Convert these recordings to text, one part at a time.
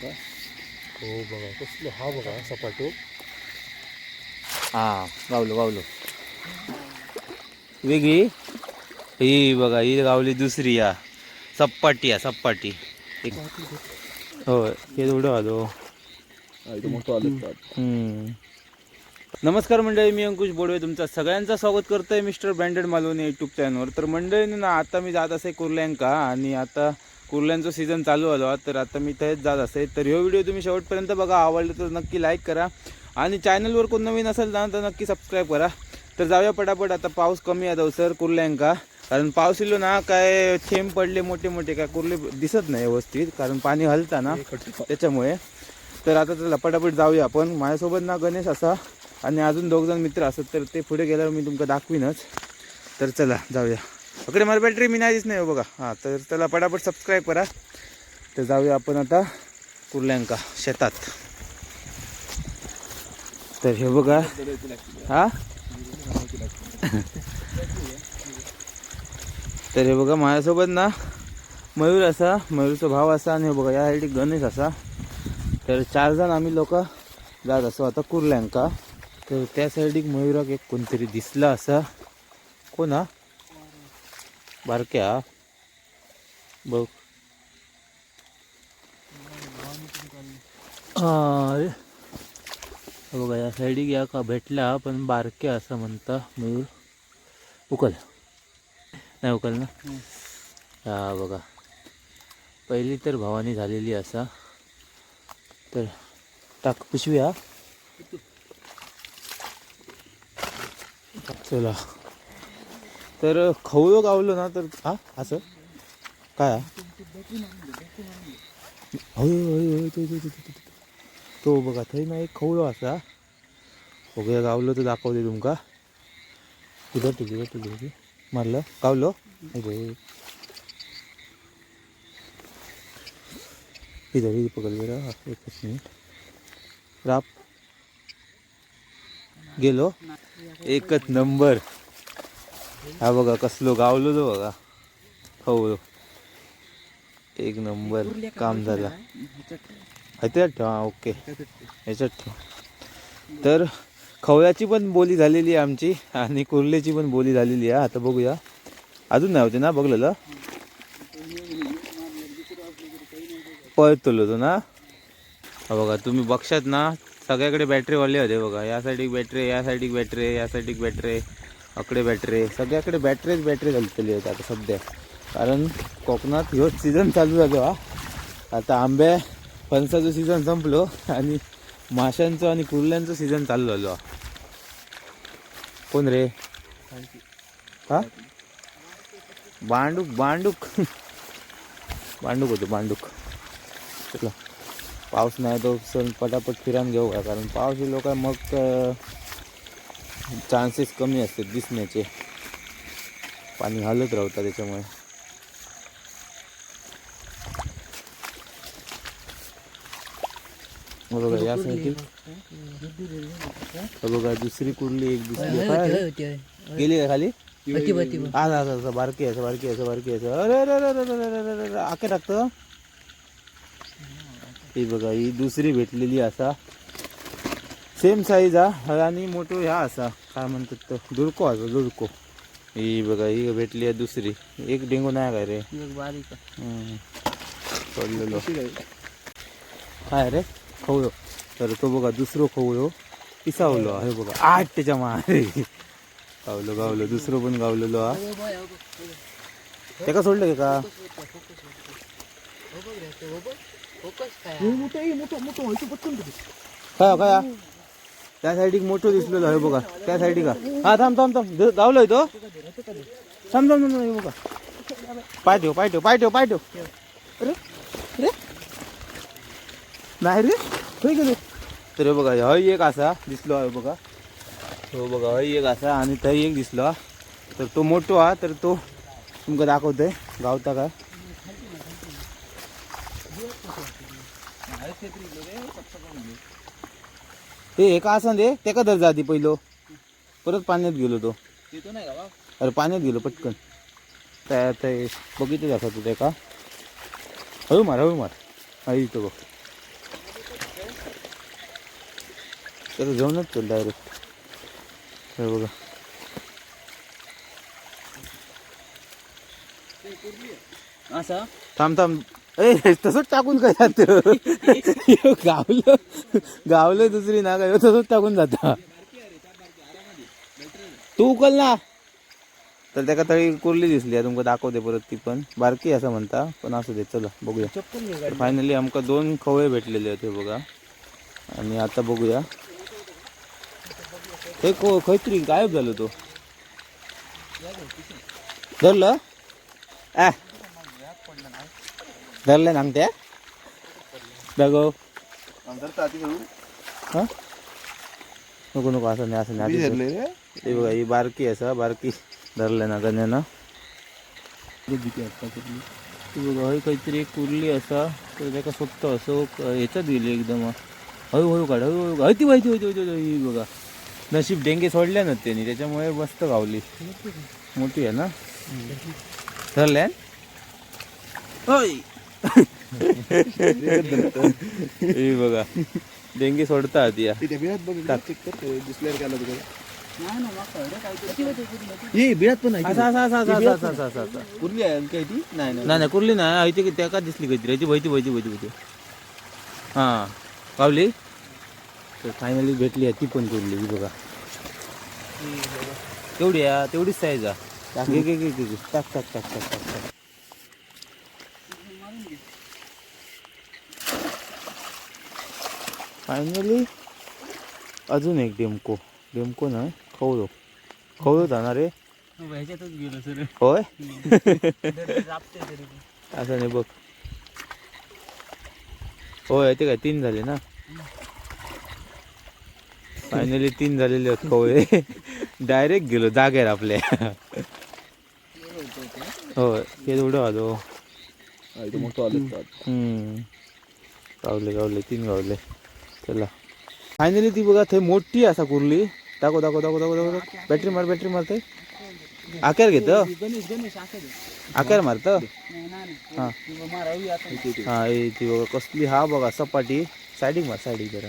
हो बघा कसलं हा बघा सपाटो. हा गावलो गावलो वेगळी? ही बघा ही गावली दुसरी या. सप्पाटी या सप्पाटी एक. होय हे थोडं आलो मोठं आलं हम्म. नमस्कार मंडळी मी अंकुश बोडवे तुमचं सगळ्यांचं स्वागत करतोय मिस्टर ब्रँडेड मालवणी यूट्यूब चॅनलवर तर मंडळीने ना आता मी जात असे कुर्ल्यांका आणि आता कुर्ल्यांचं सीझन चालू आलो तर आता मी तेच जात असे. तर ह्यो व्हिडिओ तुम्ही शेवटपर्यंत बघा आवडलं तर नक्की लाईक करा आणि चॅनलवर कोण नवीन असेल ना तर नक्की सबस्क्राईब करा. तर जाऊया पटापट आता पाऊस कमी आहे सर कुर्ल्यांका. कारण पाऊस इलो ना काय थेंब पडले मोठे मोठे काय कुर्ले दिसत नाही व्यवस्थित कारण पाणी हलता ना त्याच्यामुळे. तर आता चला पटापट जाऊया आपण. माझ्यासोबत ना गणेश असा आणि अजून दोघ जण मित्र असत तर ते पुढे गेल्यावर मी तुमका दाखवीनच. तर चला जाऊया. अकडे मला बॅटरी मी नाही नाही हो बघा. हां तर चला पटापट सबस्क्राईब करा. तर जाऊया आपण आता कुर्ल्यांका शेतात. तर हे बघा. हा? तर हे बघा माझ्यासोबत ना मयूर असा मयूरचा भाव असा आणि हे बघा यासाठी गणेश असा. तर चार जण आम्ही लोक जात असो आता कुर्ल्यांका. तर त्या साईडीक मयुराक एक कोणतरी दिसला असा. कोण हा? बारक्या बघ. अरे. बघा या साईडीक या का भेटला पण बारक्या असं म्हणता मयूर. उकल. नाही उकल ना? हा बघा. पहिली तर भावानी झालेली असा. तर टाक पिशवी हा. चला. तर खवळो गावलं ना तर हा असं? काय? होय तो बघा थंय ना एक खवळो असा बघूया गावलो तर दाखवते तुमका. कुठं तुझी तुझी मारलं? गावलो? अरे इधर इधर पकड एकच मिनिट. राप. गेलो. एकच नंबर. हा बघा कसलो गावलो तो बघा. खवलो एक नंबर काम झाला. ह्याच्यात ठेव हा ओके. ह्याच्यात ठेव. तर खवळ्याची पण बोली झालेली आहे आमची आणि कुर्लेची पण बोली झालेली आहे. आता बघूया. अजून नाही होते ना बघलेलं? पळतलो तो ना. बघा तुम्ही बक्षात ना. सगळ्याकडे बॅटरीवाले होते बघा. या सायडीक बॅटरी या सायडीक बॅटरी या सायडीक बॅटरी अकडे बॅटरी सगळ्याकडे बॅटरीच बॅटरी घालतली होती आता सध्या. कारण कोकणात ह्यो सीझन चालू झालो. हा आता आंब्या फणसाचं सीझन संपलो आणि माशांचं आणि कुर्ल्यांचं सीझन चालू झालो. कोण रे? हा? बांडूक बांडूक बांडूक होतो बांडूक चला. पाऊस नाही तो सण पटापट फिरायला घेऊ का कारण पावशी लोक मग चान्सेस कमी असते दिसण्याचे पाणी हलत राहतं त्याच्यामुळे बघा यासाठी बघा दुसरी कुर्ली एक दुसरी गेली का खाली बारकी असं बारकी असं बारकी असं अरे अरे अरे अरे अरे अरे आखे टाकतं ही बघा ही दुसरी भेटलेली असा. सेम साईज हा आणि मोठो ह्या असा. काय म्हणतात तो? दुडको असा दुडको ही बघा ही भेटली आहे दुसरी. एक डेंगू नाही काय रे? हम्म. पडलेलो. काय रे? खवळो. तर तो बघा दुसरो खवळो. पिसावलो हे बघा. आठ त्याच्या मारे गावलो गावलो. दुसरं पण गावलेलो हा. त्याका सोडलं का? काय हो, काय हो? त्या साईडीक मोठं दिसलेलं आहे बघा. त्या साईडी का हा थांब थांब थांब. द- तो. थांब थांब थांब बघा पाय ठेव पाय ठेव पाय ठेव पाय ठेव अरे अरे. नाही रे. होय गेलो तर बघा हय एक असा दिसलो आहे बघा. हो बघा हय एक असा आणि थंय एक दिसलो. तर तो मोठो हा तर तो तुमका दाखवतोय. गावता का? ते एक आसन दे? तेका धर जाती पहिलो? परत पाण्यात गेलो तो. अरे पाण्यात गेलो पटकन. त्या बघितलं जाता तू तेका हळू मार हळू मार. आई तो बघ. त्याला जाऊनच चल डायरेक्ट हे बघा. असा? थांब थांब. ए तसंच टाकून काय जात? गावलं गावलं दुसरी ना काय तसंच टाकून जाता. तू उकल ना. तर त्याका तळी कुर्ली दिसली तुमका दाखवते परत ती पण. बारकी असं म्हणता पण असू दे चला बघूया. फायनली आमका दोन खवळे भेटलेले होते बघा. आणि आता बघूया. हे को खैत्री गायब झालो तो. धरलं? धरलं सांगते बघो. हा? नको नको असं नाही असं नाही. हे बघा ही बारकी असा बारकी. धरलं ना गण्यानं ती बघा हय काहीतरी एक कुर्ली असा. तर त्याका स्वस्त असं ह्याच्यात गेली एकदम. हळू हळू काढ हळू हळू काढ. ती माहिती होती होती होती ही बघा. नशीब डेंगे सोडल्या ना त्यांनी त्याच्यामुळे मस्त गावली. मोठी आहे. ना? धरल्या? होय हे बघा. डेंगी सोडतात या. बिळात पण कुर्ली आहे काय ती? नाही नाही. कुर्ली नाही. ती त्या का दिसली कधी ती भैती भैती भैती भैती हां. पावली? तर फायनली भेटली आहे ती पण कुर्ली बघा. तेवढी आहे तेवढीच साईज आहे. टाक टाक टाक टाक टाक. फायनली अजून एक डेमको. डेमको नाही खवलो खवलो जाणार रे ह्याच्यातच गेलो सर. होय? असं नाही बघ. होय ते काय तीन झाले ना? फायनली तीन झालेले आहेत कवळे डायरेक्ट गेलो जागेर आपल्या. होय हे थोडं आलो इथं मोठं आलं हम्म. गावले गावले तीन गावले. चला. फायनली ती बघा थंय मोठी असा कुर्ली. दाखव दाखव दाखव दाखव दाखव. बॅटरी मार बॅटरी मारते. आकार घेत? आकार मारत? हा. हा हे ती बघा कसली हा बघा सपाटी. सायडीक मार सायडीक जरा.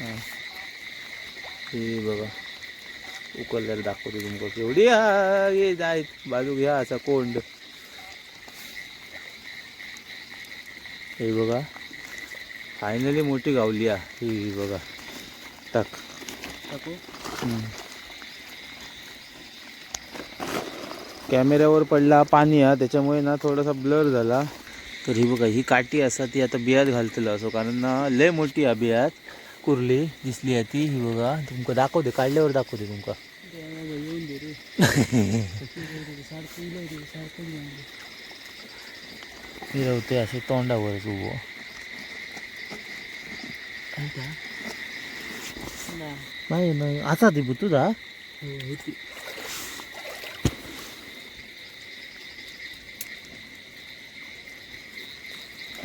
हा. हे बघा. उकलल्याला दाखवतो तुमका केवढी हा हे जाय बाजू घ्या असा कोंड. हे बघा. फायनली मोठी गावली हा ही बघा. टाक. टाकू. कॅमेऱ्यावर पडला पाणी हा त्याच्यामुळे ना थोडासा ब्लर झाला. तर ही बघा ही काठी असा ती आता बियात घालतलं असो कारण ना लय मोठी हा बियात. कुर्ली दिसली आहे ती ही बघा. तुमका दाखवते काढल्यावर दाखवते तुमका. येऊन दे रे सारखं इलं रे सारखं येऊन दे. फिरवते असे तोंडावरच उभं. आहे? नाही. नाही नाही. असा ती तुझा. हो, होती.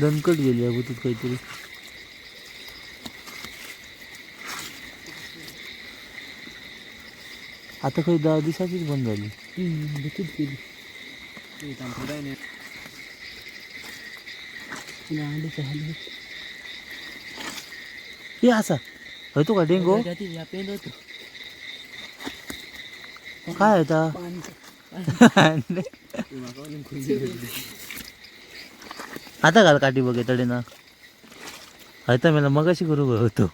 दणकट गेली आहे बुतूत काहीतरी. आता काही दहा दिवसाचीच बंद झाली. भीतीच गेली. ते थांब, पुढं आहे ना. तिला अंडीचं हाल होतं. हे असा होतो का डेंगो त्याच्यात या पेंड होतं. काय होता? आता घाल काठी बघे तडे ना आता मला मगाशी करू होतो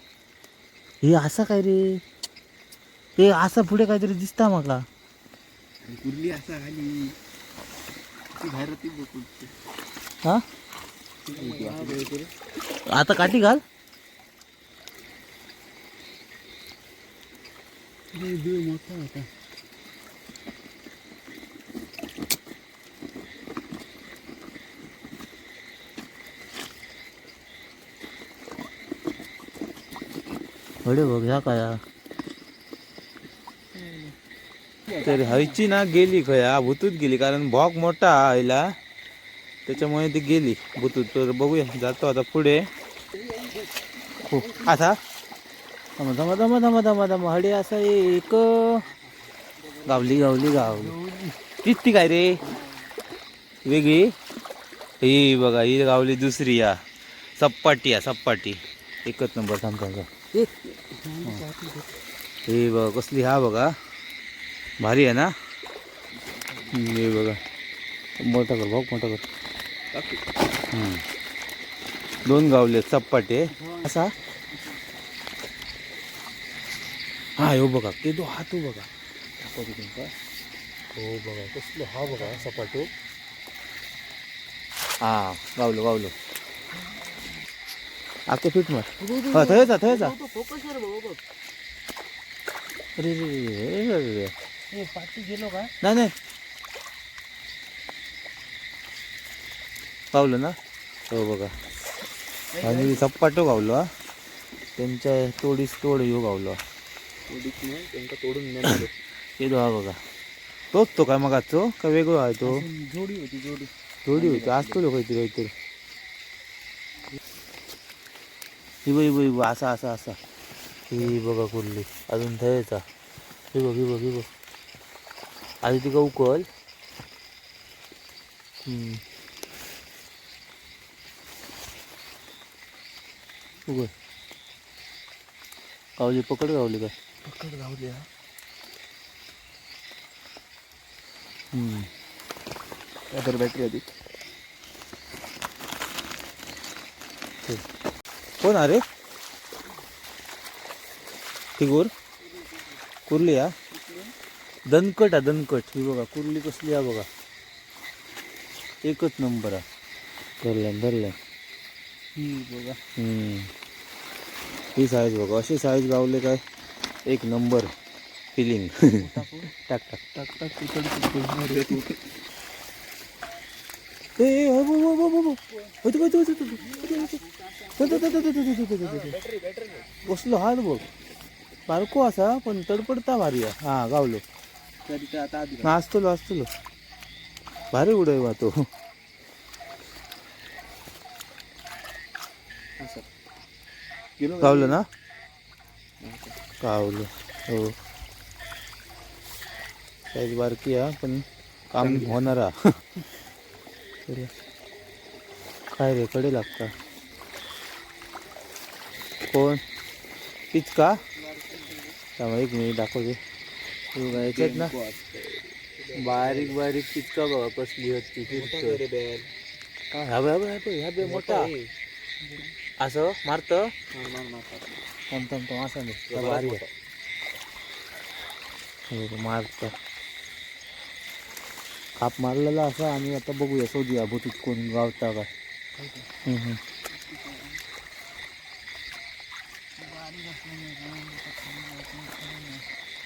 हे असा काय रे? हे असा पुढे काहीतरी दिसता माका कुर्ली असा खाली बाहेर हा? आता काठी घाल. लय जीव मोठा होता. अरे बघ ह्या काय? तर हयची ना गेली खया भुतूत गेली कारण भॉक मोठा आयला त्याच्यामुळे ती गेली भुतूत. तर बघूया जातो आता पुढे. हो आता. दमा दमा दमा दमा दमा दमा हडे असा एक. गावली गावली गावली. तीच ती काय रे? वेगळी? ही बघा ही गावली दुसरी या. सप्पाटी या सप्पाटी एकच नंबर थांब हे बघा कसली हा बघा. भारी आहे ना? हे बघा. मोठा कर भाऊ मोठा कर. दोन गावले चप्पाटे असा? हा हो बघा ते तो हा तो बघा दाखवतो तुमका हो बघा कसलो हा बघा सपाटो हा गावलो गावलो आके पीठ मार हा थंय जा थंय जा फोकस कर भाऊ बघ अरे रे रे रे रे रे रे. हे पाठी गेलो का नाही नाही गावलं ना हो बघा आणि सपाटो गावलो हा त्यांच्या तोडीस तोड येऊ गावलो हा. त्यांना तोडून नेलं. हे तो हा बघा. तोच तो काय मग तो का वेगळो आहे तो? जोडी होती जोडी. थोडी होती. असतो लोक काहीतरी. काहीतरी हिबो हिबो हिबो असा असा असा. ही बघा कुर्ली अजून थयचा हे बघ हे बघ हे बघ. आधी ती का उकल हम्म. उकल गावली पकड गावली काय पकड हा. हम्म. त्यावर बॅटरी आधी कोण अरे तिगूर कुर्ली हा? दणकट हा दणकट. ही बघा कुर्ली कसली हा बघा. एकच नंबर हा. धरल्यान धरल्यान ही बघा. हम्म. ही साईज बघा. अशी साईज गावले काय? एक नंबर फिलिंग टाक टाक टाक टाक ए ए, हो, हो, हो, हो, कसलो बघ बारको असा पण तडपडता भारी आहे हा गावलो हा आता आधी असतलो असतलो भारी उडय तो गावलं ना गावलं हो. साईज बारकी हा पण काम होणारा. बरं. काय रे कडे लागता? कोण? तीच का? त्यामुळे एक मिनिट दाखवते. हे याच्यात ना? बारीक बारीक पिचका बघा कसली होती. हा, ह्या बघ, ह्या बघ, मोठा. असं मारत. थांब थांब थांब असं नाही. भारी आहे. हे मारत. काप मारलेला असा आणि आता बघूया शोधूया भूतीत कोण गावता का.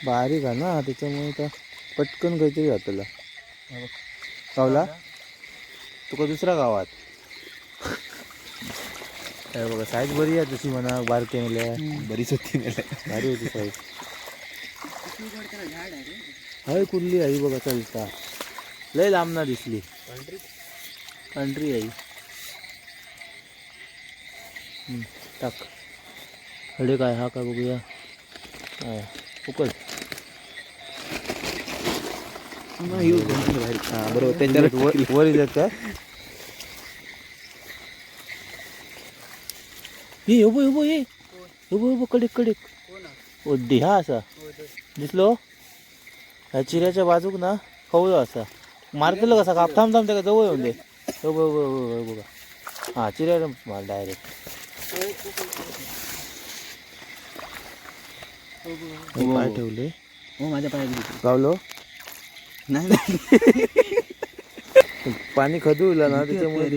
बारीक आहे ना त्याच्यामुळे तर पटकन काहीतरी जातला गावला? तुका दुसऱ्या गावात हे बघा साईज बरी आहे तशी म्हणा बारके मेल्या बरीच होती नेलं. भारी होती साईज हय कुर्ली आई बघा चलता. लय लांब ना दिसली. कंट्री आई. टाक. हडे काय हा काय बघूया. हा, उकल बरोबर त्याच्यावर वर- वर येतात काय हे उभो उभो ये. उभो उभो कडे कडे ओड्डी हा असा. दिसलो? ह्या चिऱ्याच्या बाजूक ना खवळो असा. मारतलो कसा? काप थांब थांब त्याला जवळ येऊन दे. उभो उभो उभो उभो बघा हा चिऱ्याला मार डायरेक्ट पाय ठेवले. हो माझ्या पायात गावलो नाही पाणी खदुला ना त्याच्यामुळे.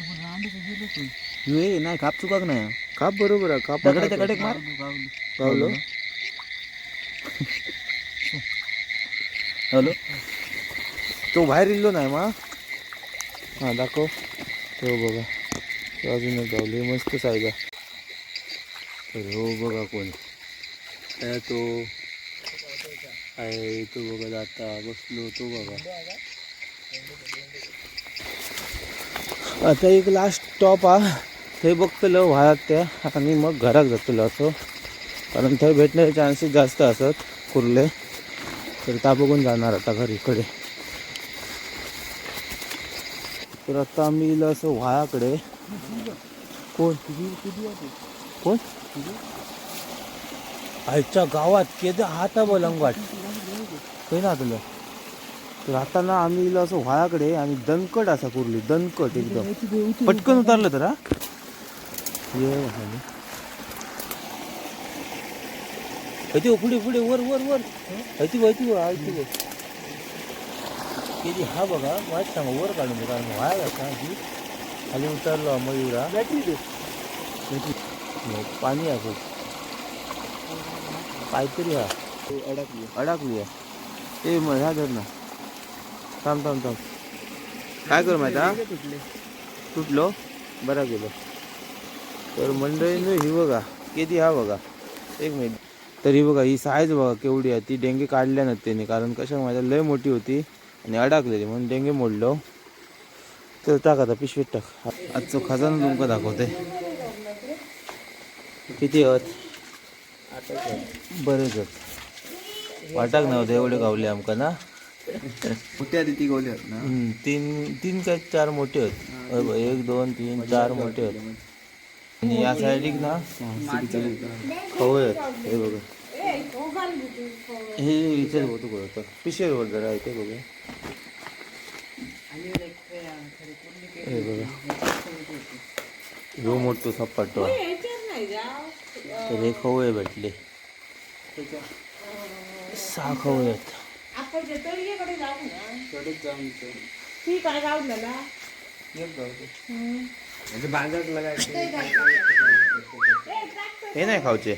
हे नाही काप चुकाक नाही. काप बरोबर आहे काप मार. गावलो हॅलो. तो बाहेर इल्लो नाही मा. हा दाखव. तो बघा. तो अजूनच गावले मस्त सायगा. तर हो बघा कोण. आहे तो. आहे तो बघा जाता बसलो तो बघा. आता एक लास्ट स्टॉप हा. थंय बघतलो व्हायात त्या आणि मग घराक जातलो असो. कारण थंय भेटण्याचे चान्सेस जास्त असत कुर्ले. तर त्या बघून जाणार आता घरीकडे तर आता आम्ही इलं असं व्हायाकडे कोण? कोण? आयच्या गावात केद हाता बोलंगाट खंय ना तुला? तर आता ना आम्ही इला असं व्हायाकडे आणि दणकट असा कुरली दणकट एकदम. पटकन उतारलं तर हा. ऐती हो, पुढे पुढे वर वर वर. ऐती ऐती बघ किती हा बघा वाईट सांगा वर काढून कारण व्हाया का खाली उतरलो हा मयूरा बॅटरी दे. नाही, पाणी आहे काहीतरी हा अडकली. अडकली आहे. ते मग ह्या धर ना. थांब थांब थांब. काय करू माहिती हा? तुटलो? बरा गेलो. तर मंडळीनं ही बघा किती हा बघा. एक मिनिट. तर ही बघा ही साईज बघा केवढी आहे. ती डेंगे काढल्या ना त्याने कारण कशा माझ्या लय मोठी होती आणि अडकलेली म्हणून डेंगे मोडलो. तर टाक आता पिशवीत टाक. आजचं खजाना तुमका दाखवते. किती आहोत? बरेच आहेत. वाटाक नव्हते एवढे गावले आमका ना. ती आहेत ना? हम्म, तीन तीन काय चार मोठे ब- एक दोन तीन चार मोठे आहेत. आणि या साईडिक ना खवय आहेत. हे बघा. हे इथे होतो बघा पिशेवर जरा इथे बघा. हे बघा. ह्यो मोठो सपाटो. तर हे खवय भेटले. सहा खवय आहेत. आपण तळीकडे जाऊ ना. जाऊन ठीक आहे जाऊ एक म्हणजे बांधात लागायचं. हे नाही खावचे